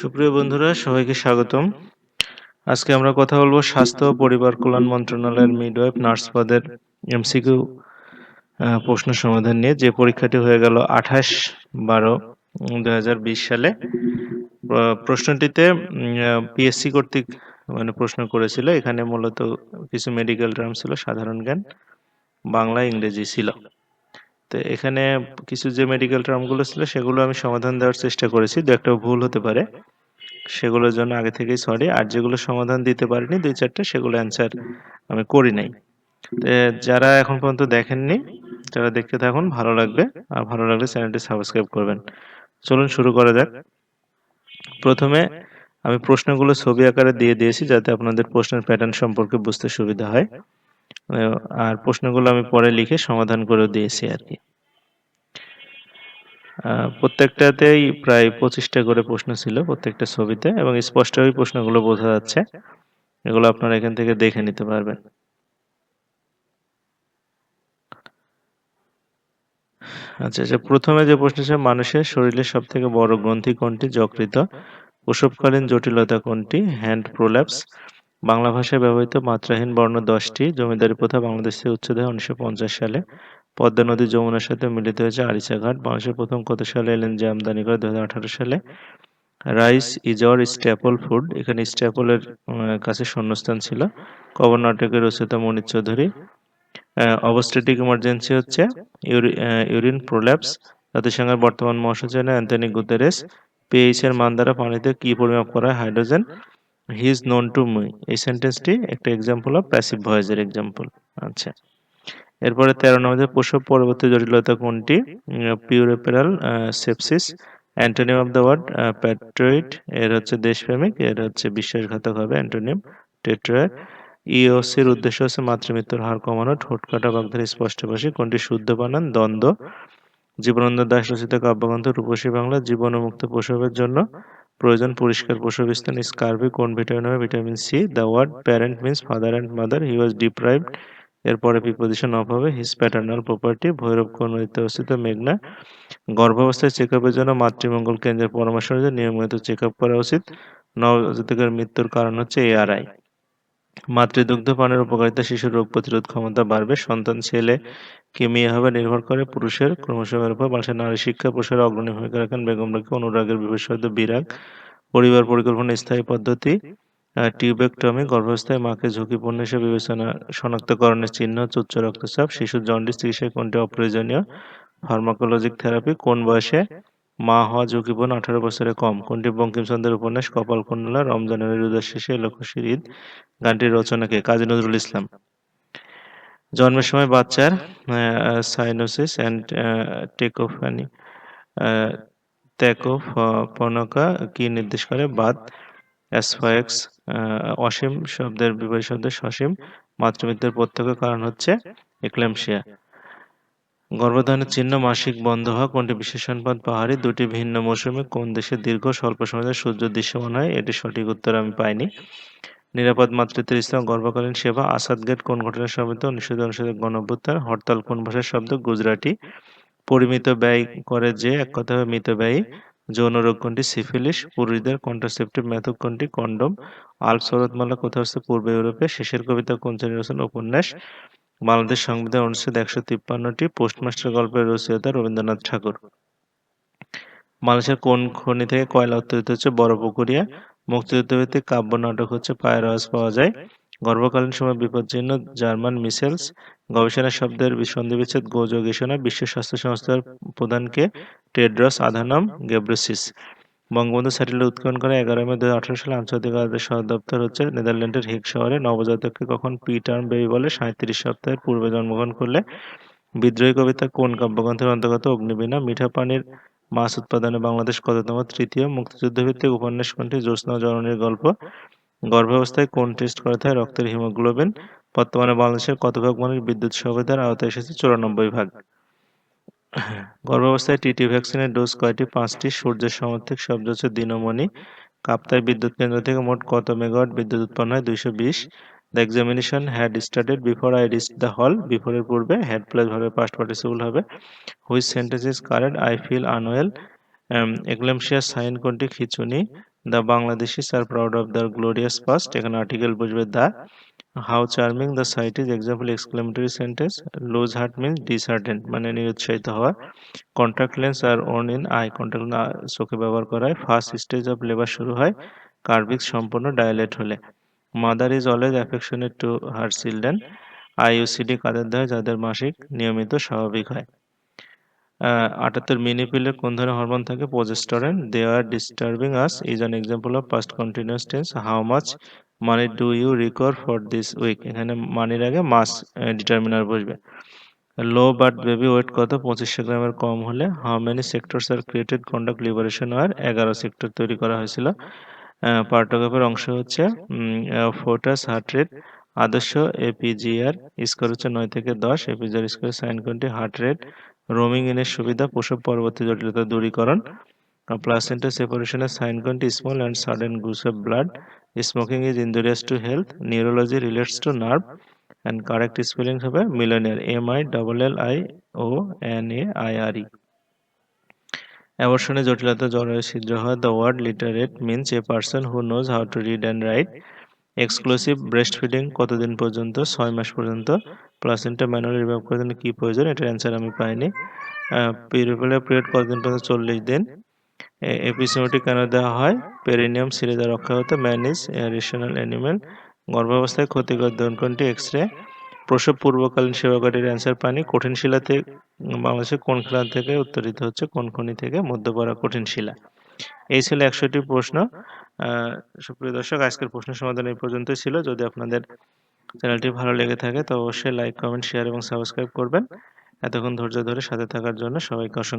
সুপ্রিয় বন্ধুরা, সবাইকে স্বাগতম। আজকে আমরা কথা বলব স্বাস্থ্য পরিবার কল্যাণ মন্ত্রণালয়ের মিডওয়াইফ নার্স পদের এমসিকিউ প্রশ্ন সমাধান নিয়ে। যে পরীক্ষাটি হয়ে গেল আঠাশ বারো দুই সালে। প্রশ্নটিতে পিএসসি কর্তৃক মানে প্রশ্ন করেছিল। এখানে মূলত কিছু মেডিকেল টার্ম ছিল, সাধারণ জ্ঞান, বাংলা, ইংরেজি ছিল। তো এখানে কিছু যে মেডিকেল টার্মগুলো ছিল, সেগুলো আমি সমাধান দেওয়ার চেষ্টা করেছি। দু একটা ভুল হতে পারে। সেগুলোর জন্য আগে থেকেই সরি আর যেগুলো সমাধান দিতে পারিনি, দুই চারটে, সেগুলো অ্যান্সার আমি করি নাই। যারা এখন পর্যন্ত দেখেননি যারা দেখতে থাকুন। ভালো লাগবে। আর ভালো লাগলে চ্যানেলটি সাবস্ক্রাইব করবেন। চলুন শুরু করা যাক। প্রথমে আমি প্রশ্নগুলো ছবি আকারে দিয়ে দিয়েছি, যাতে আপনাদের প্রশ্নের প্যাটার্ন সম্পর্কে বুঝতে সুবিধা হয়। আর প্রশ্নগুলো আমি পরে লিখে সমাধান করে দিয়েছি আর কি। প্রত্যেকটাতেই প্রায় পঁচিশটা করে প্রশ্ন ছিল প্রত্যেকটা ছবিতে এবং স্পষ্ট স্পষ্টভাবে প্রশ্নগুলো বোঝা যাচ্ছে। এগুলো আপনারা এখান থেকে দেখে নিতে পারবেন। আচ্ছা আচ্ছা প্রথমে যে প্রশ্ন ছিল, মানুষের শরীরের সব থেকে বড় গ্রন্থি কোনটি? যকৃত। প্রসবকালীন জটিলতা কোনটি? Hand prolapse. বাংলা ভাষায় ব্যবহৃত মাত্রাহীন বর্ণ দশটি জমিদারি প্রথা বাংলাদেশে উচ্ছেদ হয় উনিশশো সালে। পদ্মা নদী যমুনার সাথে মিলিত হয়েছে আরিচা ঘাট বাংলাদেশের প্রথম কত সালে এলএনজি আমদানি করে? দু সালে। Rice is staple food. এখানে স্ট্যাপলের কাছে শূন্যস্থান ছিল। কবর নাটকের রচিত মনির চৌধুরী। অবস্ট্রেটিক ইমার্জেন্সি হচ্ছে ইউরিন প্রোল্যাপস। জাতিসংঘের বর্তমান মহাসচিব অ্যান্থনি গুতেরেস। পিএইচ এর মান দ্বারা পানিতে কি পরিমাপ করা হয়? Hydrogen. He is known to me এই সেন্টেন্সটি একটা এক্সাম্পল অফ প্যাসিভ ভয়েসের এক্সাম্পল আচ্ছা। এরপরে তেরো নম্বর প্রসব পরবর্তী জটিলতা কোনটি? Puerperal sepsis antonym of the word patriot এর হচ্ছে দেশপ্রেমিক, এর হচ্ছে বিশ্বাসঘাতক হবে অ্যান্টোনিম টেট্রয়েড ইওসির উদ্দেশ্য হচ্ছে মাতৃমৃত্যুর হার কমানো, ঠোঁট কাটা, বাগধারী স্পষ্টভাষী কোনটি শুদ্ধ বানান দ্বন্দ্ব। জীবনানন্দ দাস রচিত কাব্যগ্রন্থ রূপসী বাংলা জীবন মুক্ত প্রসবের জন্য প্রয়োজন পরিষ্কার প্রসবস্থান স্কার্ভি কোন ভিটামিন হবে vitamin C the word parent means father and mother he was deprived এরপরে প্রিপোজিশন অফ হবে হিস প্যাটার্নাল প্রপার্টি ভৈরব কোন অবস্থিত মেঘনা, গর্ভাবস্থায় চেক আপের জন্য মাতৃমঙ্গল কেন্দ্রের পরামর্শ অনুযায়ী নিয়মিত চেক আপ করা উচিত, নবজাতকের মৃত্যুর কারণ হচ্ছে এআরআই মাতৃদুগ্ধ পানের উপকারিতা শিশুর রোগ প্রতিরোধ ক্ষমতা বাড়বে। সন্তান, ছেলে, কি মেয়ে হবে নির্ভর করে পুরুষের। ক্রমশমের উপর বাংলাদেশের নারী শিক্ষা। প্রসারে অগ্রণী ভূমিকা রাখেন। বেগম রেখে অনুরাগের বিশেষত বিরাগ। পরিবার পরিকল্পনা স্থায়ী পদ্ধতি। টিউবেকটমি গর্ভাবস্থায় মাকে ঝুঁকিপূর্ণ হিসেবে বিবেচনা শনাক্তকরণের চিহ্ন উচ্চ রক্তচাপ, শিশুর জন্ডিস চিকিৎসায় কোনটি অপ্রয়োজনীয়? ফার্মাকোলজিক থেরাপি কোন বয়সে? মা হওয়া ঝুঁকিপূর্ণ আঠারো বছরে কম। কোনটি বঙ্কিমচন্দ্রের উপন্যাস? কপাল কুণ্ডলা রমজানের রোজার শেষে লক্ষ্যশীর ঈদ গানটির রচনাকে কাজী নজরুল ইসলাম। জন্মের সময় বাচ্চার সাইনোসিস অ্যান্ড টেকোফানি ত্যাকোফনকা কি নির্দেশ করে? বাদ অ্যাসফায়েক্স অসীম শব্দের বিপরীত শব্দের সসীম মাতৃমৃত্যুর প্রত্যক্ষ কারণ হচ্ছে এক্লেমশিয়া। গর্ভধারণের চিহ্ন মাসিক বন্ধ হওয়া, কোনটি বিশেষণপদ পাহাড়ি, দুটি ভিন্ন মৌসুমে কোন দেশে দীর্ঘ, স্বল্প সময়ে সূর্য দৃশ্যমান হয়? এটি সঠিক উত্তর আমি পাইনি। নিরাপদ মাতৃত্বের স্থান, গর্ভকালীন সেবা, আসাদ গেট কোন ঘটনার শব্দ অনুষ্ঠিত অনুষ্ঠিত গণভ্যুত্থান, হরতাল কোন ভাষার শব্দ, গুজরাটি। পরিমিত ব্যয় করে যে, এক কথা মৃত ব্যয়ী। যৌন রোগ কোনটি, সিফিলিস। পুরুষদের কন্ট্রাসেপটিভ মেথড কোনটি, কন্ডম। আল্প শরৎমালা কোথাও পূর্ব ইউরোপে। শেষের কবিতা কোন শ্রেণির উপন্যাস। বাংলাদেশ সংবিধান অনুচ্ছেদ একশো তিপ্পান্নটি পোস্টমাস্টার গল্পের রচয়িতা রবীন্দ্রনাথ ঠাকুর। বাংলাদেশের কোন খনি থেকে কয়লা উত্তোলিত হচ্ছে? বড় পুকুরিয়া। মুক্তিযুদ্ধ ভিত্তিক কাব্য নাটক হচ্ছে পায়ের আওয়াজ পাওয়া যায়। গর্ভকালীন সময় বিপজ্জন্য জার্মান মিসেলস। গবেষণা শব্দের সন্ধিবিচ্ছেদ গোযোগেশনা বিশ্ব স্বাস্থ্য সংস্থার প্রধানকে Tedros Adhanom Ghebreyesus Bangabandhu satellite উৎক্ষেপণ করে এগারো মে দু সালে আন্তর্জাতিক আদালতের সদর দপ্তর হচ্ছে নেদারল্যান্ডের হেগ শহরে নবজাতককে কখন পি টার্ম বেবি বলে সাঁত্রিশ সপ্তাহের পূর্বে জন্মগ্রহণ করলে? বিদ্রোহী কবিতা কোন কাব্যগ্রন্থের অন্তর্গত? অগ্নিবীণা, মিঠা পানির মাছ উৎপাদনে বাংলাদেশ কততম তৃতীয় মুক্তিযুদ্ধভিত্তিক উপন্যাস কোনটি জ্যোৎস্না জননীর গল্প? গর্ভাবস্থায় কোন টেস্ট করা হয় রক্তের হিমোগ্লোবিন? বর্তমানে বাংলাদেশের কত ভাগ মানুষ বিদ্যুৎ সুবিধার আওতায় এসেছে? চুরানব্বই ভাগ। গর্ভাবস্থায় টিটি ভ্যাকসিনের ডোজ কয়টি? পাঁচটি। সূর্যের সমর্থক শব্দ হচ্ছে দিনমণি। কাপ্তায় বিদ্যুৎ কেন্দ্র থেকে মোট কত মেগাওয়াট বিদ্যুৎ উৎপন্ন হয়? দুইশো বিশ। The examination had started before I reach the hall বিফোরের পূর্বে হ্যাড প্লাস ভাবে পাস্ট পার্টিসিপল হবে। Which sentence is correct I feel unwell eclampsia sign কোনটি? খিচুনি। The Bangladeshis are proud of the glorious past এখানে আর্টিকেল বুঝবে the how charming the sight is example exclamatory sentence lose heart means disheartened মানে নিরুৎসাহিত হওয়া। Contact lens are worn in eye contact চোখে ব্যবহার করা হয়। ফার্স্ট স্টেজ অফ লেবার শুরু হয়, কার্ভিক্স সম্পূর্ণ ডায়ালেট হলে। Mother is always affectionate to her children IUCD কাদের দেয়? যাদের মাসিক, নিয়মিত, স্বাভাবিক হয়। আটাত্তর মিনিপিলের কোন ধরনের হরমোন থাকে? Progesterone they are disturbing us is an example of past continuous tense how much money do you require for this week এখানে মানির আগে মাস ডিটারমিনার বসবে। লো বার্থ বেবি ওয়েট কত? পঁচিশশো গ্রামের কম হলে how many sectors are created conduct liberation আর এগারো সেক্টর তৈরি করা হয়েছিল। পার্টোগ্রাফের অংশ হচ্ছে ফোটাস হার্ট রেট আদর্শ এপিজিআর স্কোর হচ্ছে নয় থেকে দশ এপিজিআর স্কোর সাইন কোনটি হার্ট রেট রোমিং ইনের সুবিধা, প্রসব পরবর্তী জটিলতা দূরীকরণ প্লাসেন্টা সেপারেশনের সাইন কোনটি small and sudden gush of blood smoking is injurious to health neurology relates to nerve and correct spelling হবে millionaire M I double L I O N A I R E অ্যাবর্শনে জটিলতা জরায়ু ছিদ্র হয়। The word literate means a person who knows how to read and write exclusive breast feeding কতদিন পর্যন্ত? ছয় মাস পর্যন্ত। Placenta manual revive করার জন্য কী প্রয়োজন? এটার অ্যান্সার আমি পাইনি। পিরিয়ড কতদিন পর্যন্ত? চল্লিশ দিন। এপিসিওটি কেন দেওয়া হয়? পেরিনিয়াম সিরিজা রক্ষা হতে ম্যানিস রেশনাল অ্যানিমেল গর্ভাবস্থায় ক্ষতিকর দহন কোনটি এক্স রে প্রসব পূর্বকালীন সেবাকারীর অ্যান্সার পানি, কঠিন শিলাতে বাংলাদেশের কোন খেলা থেকে উত্তরিত হচ্ছে, কোন খনি থেকে, মধ্যপাড়া কঠিন শিলা? এই ছিল একশোটি প্রশ্ন। সুপ্রিয় দর্শক, আজকের প্রশ্ন সমাধান এই পর্যন্তই ছিল। যদি আপনাদের চ্যানেলটি ভালো লেগে থাকে, তো অবশ্যই লাইক কমেন্ট শেয়ার এবং সাবস্ক্রাইব করবেন। এতক্ষণ ধৈর্য ধরে সাথে থাকার জন্য সবাইকে অসংখ্য